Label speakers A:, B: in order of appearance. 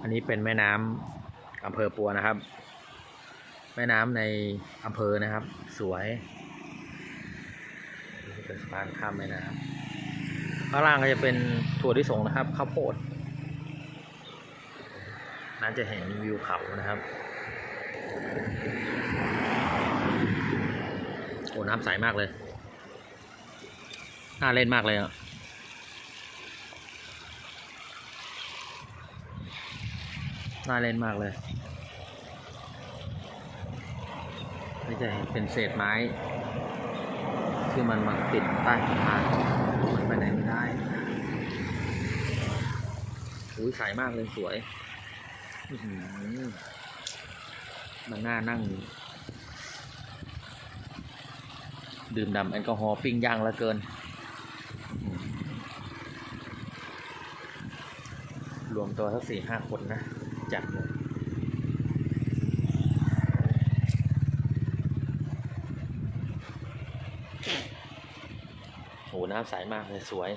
A: อันนี้เป็นแม่น้ำอำเภอปัวนะครับ แม่น้ำในอำเภอนะครับ สวยเป็นสะพานข้ามแม่น้ำข้างล่างก็จะเป็นถั่วที่สงนะครับข้าวโพดน่าจะเห็นวิวเขานะครับโอ้น้ำใสมากเลย น่าเล่นมากเลยอะ น่าเล่นมากเลยนี่จะเห็นเป็นเศษไม้ ที่มันมาติดใต้สะพานมันไปไหนไม่ได้อุ้ยใสมากเลยสวยอื้อหือมันน่านั่ง ดื่มด่ำแอลกอฮอล์ปิ้งย่างลือเกิน รวมตัวสักสี่ห้าคนนะ จัดเลยโหน้ำใสมากเลยสวย